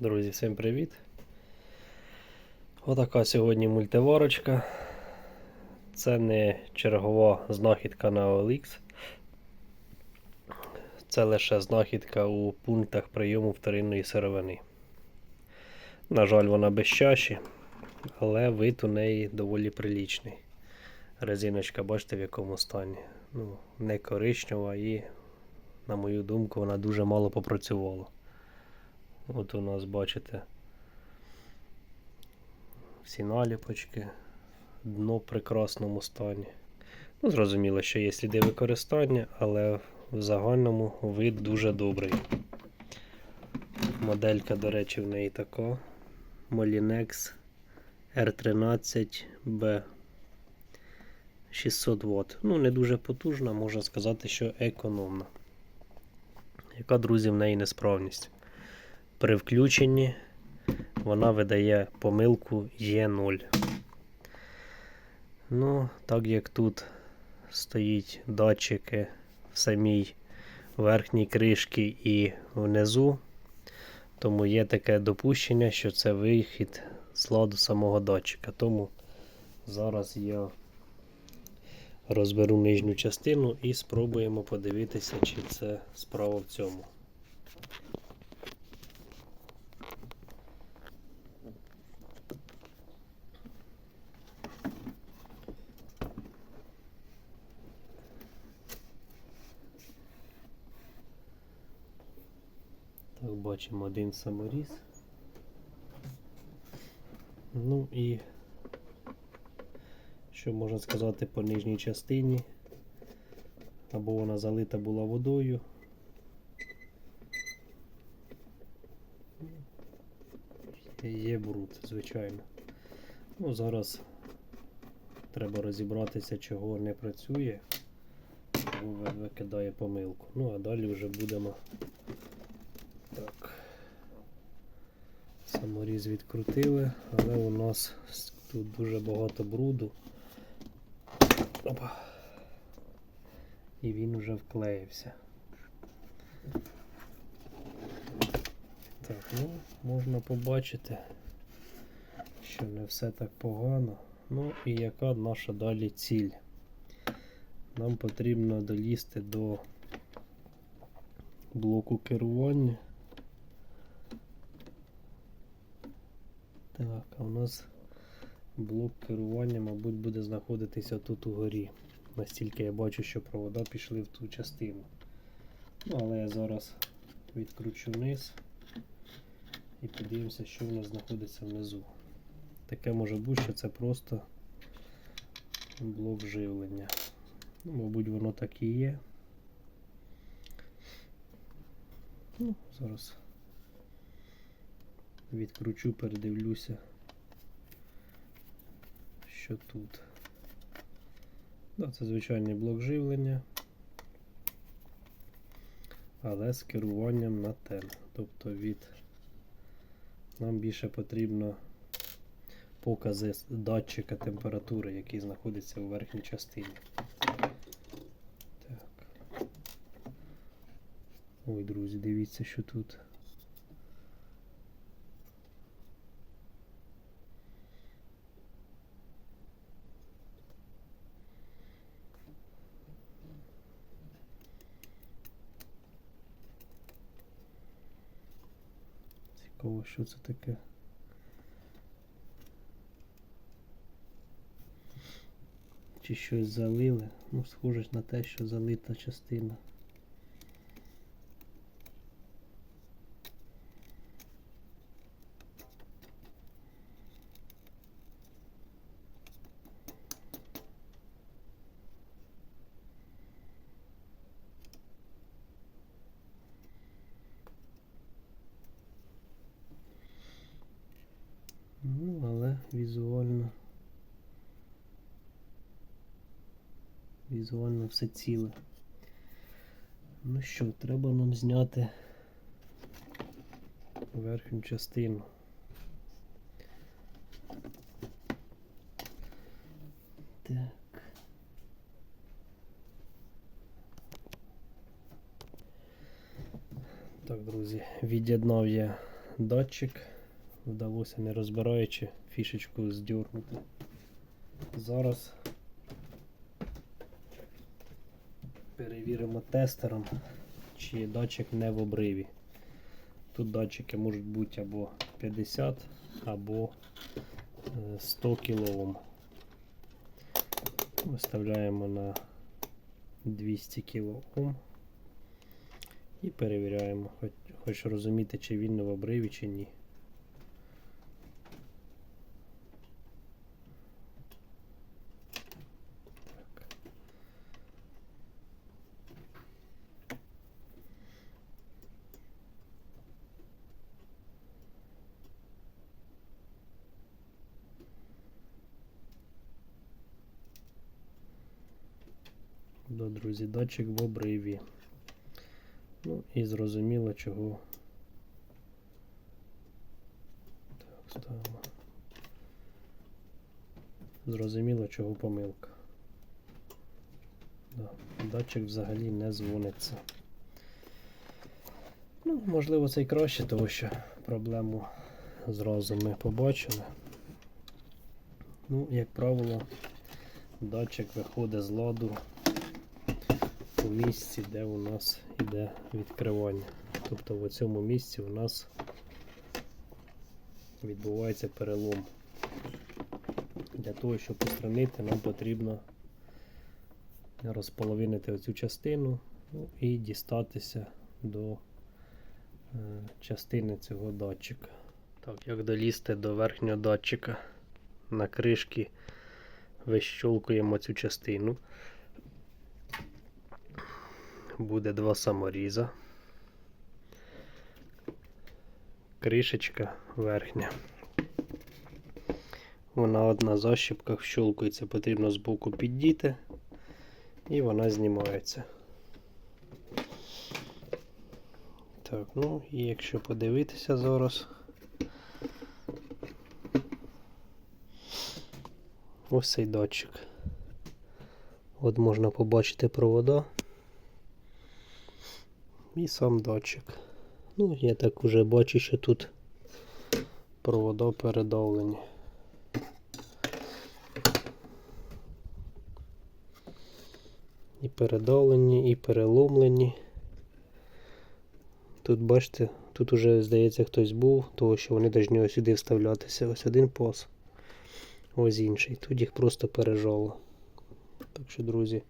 Друзі, всім привіт! Отака сьогодні мультиварочка. Це не чергова знахідка на OLX. Це лише знахідка у пунктах прийому вторинної сировини. На жаль, вона без чаші, але вид у неї доволі прилічний. Резиночка, бачите, в якому стані. Ну, не коричнева і, на мою думку, вона дуже мало попрацювала. От у нас, бачите, всі наліпочки, дно в прекрасному стані. Ну, зрозуміло, що є сліди використання, але в загальному вид дуже добрий. Моделька, до речі, в неї така. Molinex R13B 600 Вт. Ну, не дуже потужна, можна сказати, що економна. Яка, друзі, в неї несправність? При включенні вона видає помилку Е0. Ну, так як тут стоїть датчики в самій верхній кришці і внизу, тому є таке допущення, що це вихід з ладу самого датчика. Тому зараз я розберу нижню частину і спробуємо подивитися, чи це справа в цьому. Бачимо один саморіз. Ну і що можна сказати по нижній частині? Або вона залита була водою. Є бруд, звичайно. Ну, зараз треба розібратися, чого не працює, ви- викидає помилку. Ну, а далі вже будемо так. Саморіз відкрутили, але у нас тут дуже багато бруду. Опа. І він вже вклеївся. Так, ну, можна побачити, що не все так погано. Ну і яка наша далі ціль? Нам потрібно долізти до блоку керування. Так, а у нас блок керування, мабуть, буде знаходитися тут угорі. Настільки я бачу, що провода пішли в ту частину. Ну, але я зараз відкручу вниз і подивимося, що у нас знаходиться внизу. Таке може бути, що це просто блок живлення. Ну, мабуть, воно так і є. Ну, зараз відкручу, передивлюся, що тут. Да, це звичайний блок живлення, але з керуванням на тен. Тобто від нам більше потрібно покази датчика температури, який знаходиться у верхній частині. Так. Ой, друзі, дивіться, що тут. Цікаво, що це таке. Чи щось залили? Ну, схоже на те, що залита частина. Ну, але візуально. Візуально все ціле. Ну що, треба нам зняти верхню частину. Так. Так, друзі, від'єднав я датчик. Вдалося не розбираючи фішечку здьорнути. Зараз перевіримо тестером, чи датчик не в обриві. Тут датчики можуть бути або 50, або е, 100 кОм. Виставляємо на 200 кОм і перевіряємо, хоч, хоч розуміти, чи він не в обриві, чи ні. Так. Друзі, датчик в обриві. Ну і зрозуміло, чого. Так, ставимо. Зрозуміло, чого помилка. Да, датчик взагалі не дзвониться. Ну, можливо, це і краще, тому що проблему зразу ми побачили. Ну, як правило, датчик виходить з ладу у місці, де у нас йде відкривання. Тобто в цьому місці у нас відбувається перелом. Для того, щоб устранити, нам потрібно розполовинити оцю частину ну, і дістатися до е, частини цього датчика. Так, як долізти до верхнього датчика на кришки вищолкуємо цю частину буде два саморіза. Кришечка верхня. Вона одна защіпка вщолкується, потрібно збоку піддіти і вона знімається. Так, ну і якщо подивитися зараз, ось цей датчик. От можна побачити провода і сам датчик. Ну, я так уже бачу, що тут провода передавлені. І передавлені, і переломлені. Тут бачите, тут уже, здається, хтось був, тому що вони повинні сюди вставлятися. Ось один пас, ось інший. Тут їх просто пережало. Так що, друзі,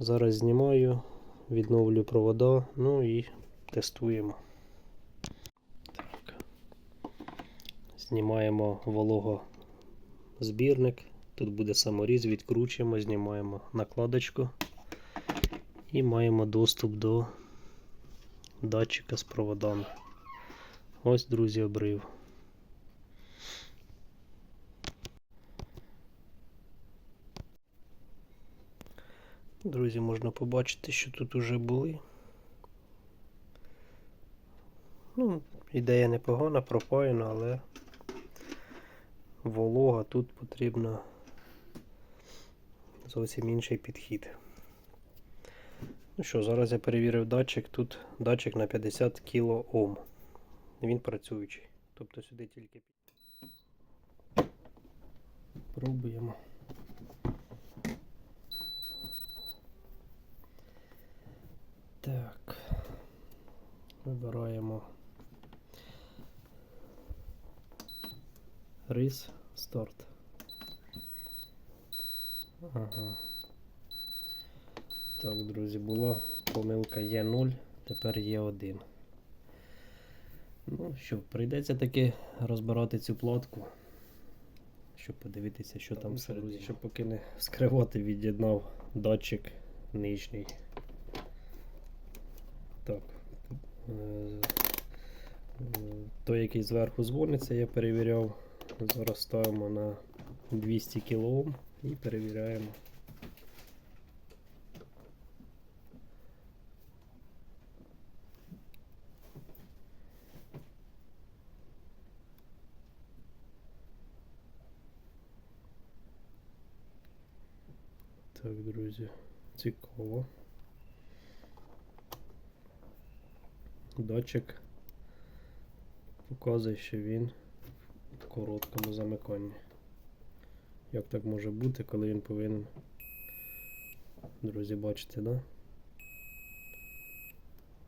зараз знімаю відновлю провода, ну і тестуємо. Так. Знімаємо вологозбірник. Тут буде саморіз, відкручуємо, знімаємо накладочку і маємо доступ до датчика з проводами. Ось, друзі, обрив. Друзі, можна побачити, що тут уже були. Ну, ідея непогана, пропаяна, але волога тут потрібно зовсім інший підхід. Ну що, зараз я перевірив датчик. Тут датчик на 50 кОм. Він працюючий. Тобто сюди тільки пробуємо. Так, вибираємо рис старт. Ага. Так, друзі, була помилка є 0, тепер є 1. Ну що, прийдеться таки розбирати цю платку, щоб подивитися, що там всередині. Щоб поки не скривати, від'єднав датчик нижній. Так. Е, Той, який зверху дзвониться, я перевіряв. Зараз ставимо на 200 кОм і перевіряємо. Так, друзі, цікаво. Датчик показує, що він в короткому замиканні. Як так може бути, коли він повинен. Друзі, бачите, да?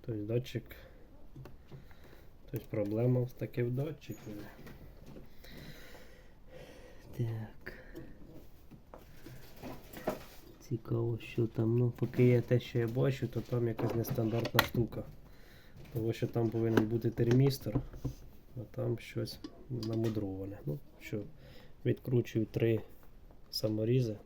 Тобто датчик. Тобто проблема таки в датчику. Так. Цікаво, що там. Ну, поки є те, що я бачу, то там якась нестандартна штука. Тому що там повинен бути термістор, а там щось намудроване. Ну, що, відкручую три саморізи.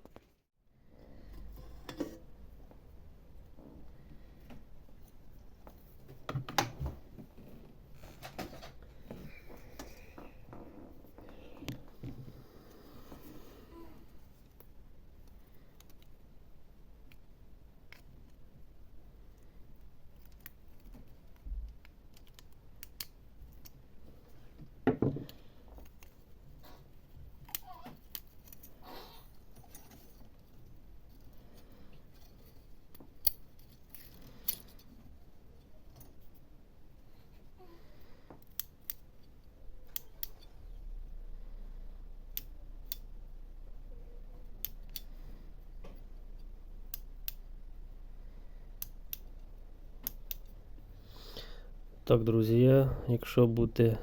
Так, друзі, я, якщо бути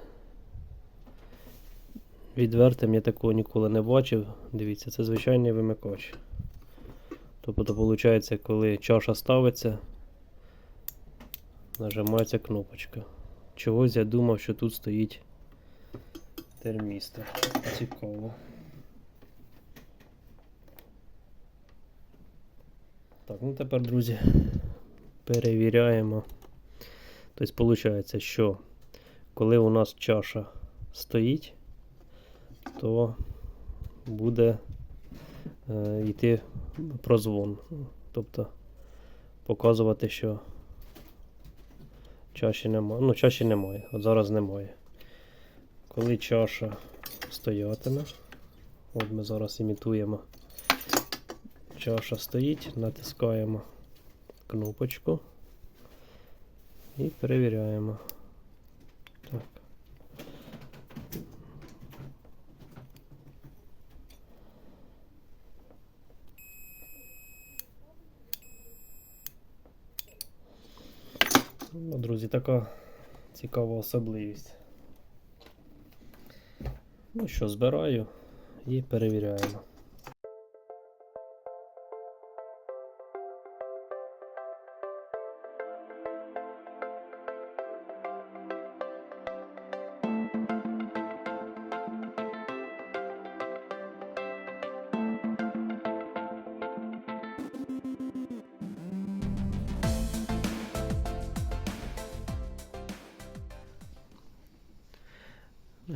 відвертим, я такого ніколи не бачив. Дивіться, це звичайний вимикач. Тобто, виходить, коли чаша ставиться, нажимається кнопочка. Чогось я думав, що тут стоїть термістор. Цікаво. Так, ну тепер, друзі, перевіряємо. Тобто, виходить, що коли у нас чаша стоїть, то буде е, йти прозвон. Тобто показувати, що чаші немає. Ну, чаші немає. От зараз немає. Коли чаша стоятиме, от ми зараз імітуємо. Чаша стоїть, натискаємо кнопочку. І перевіряємо. Так. Ну, друзі, така цікава особливість. Ну що, збираю і перевіряємо.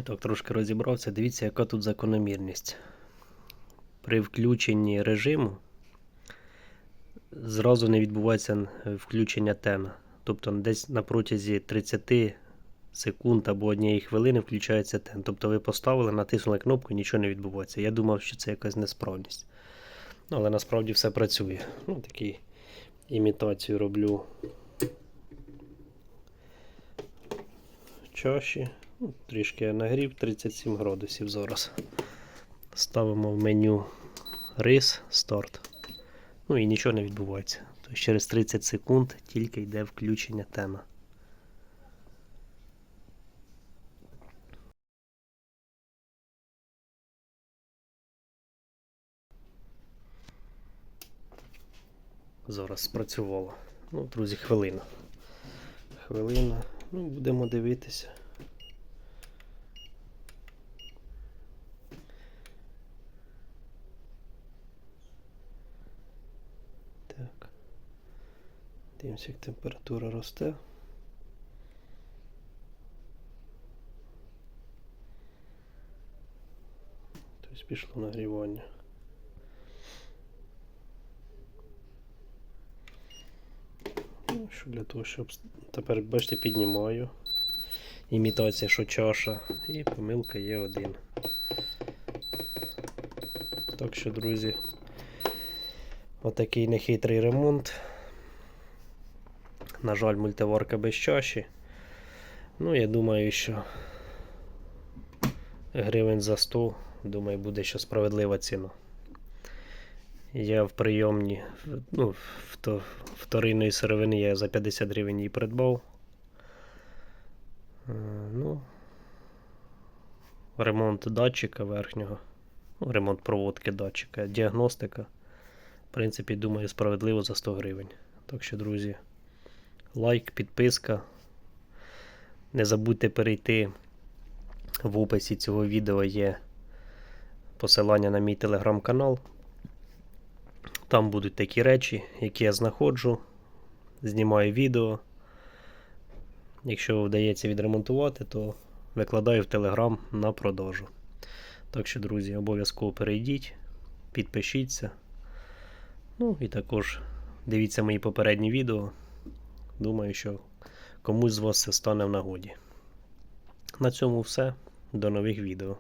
Так трошки розібрався. Дивіться, яка тут закономірність. При включенні режиму зразу не відбувається включення тена. Тобто десь на протязі 30 секунд або однієї хвилини включається тен. Тобто ви поставили, натиснули кнопку, нічого не відбувається. Я думав, що це якась несправність. Ну, але насправді все працює. Ну, такі імітацію роблю чаші. Ну, Трішки я нагрів 37 градусів зараз. Ставимо в меню рис, старт. Ну і нічого не відбувається. Тобто через 30 секунд тільки йде включення тема. Зараз спрацювало. Ну, друзі, хвилина. Хвилина. Ну, будемо дивитися. Так. Дивимося, як температура росте. Тобто пішло нагрівання. Ну, що для того, щоб тепер, бачите, піднімаю. Імітація, що чаша, і помилка є один. Так що, друзі, отакий нехитрий ремонт. На жаль, мультиварка без чаші. Ну, я думаю, що гривень за 100, думаю, буде ще справедлива ціна. Я в прийомні, ну, вторинної сировини я за 50 гривень її придбав. Е, Ну, ремонт датчика верхнього, ну, ремонт проводки датчика, діагностика. В принципі, думаю, справедливо за 100 гривень. Так що, друзі, лайк, підписка. Не забудьте перейти в описі цього відео є посилання на мій телеграм-канал. Там будуть такі речі, які я знаходжу, знімаю відео. Якщо вдається відремонтувати, то викладаю в Телеграм на продажу. Так що, друзі, обов'язково перейдіть, підпишіться. Ну і також дивіться мої попередні відео. Думаю, що комусь з вас це стане в нагоді. На цьому все. До нових відео.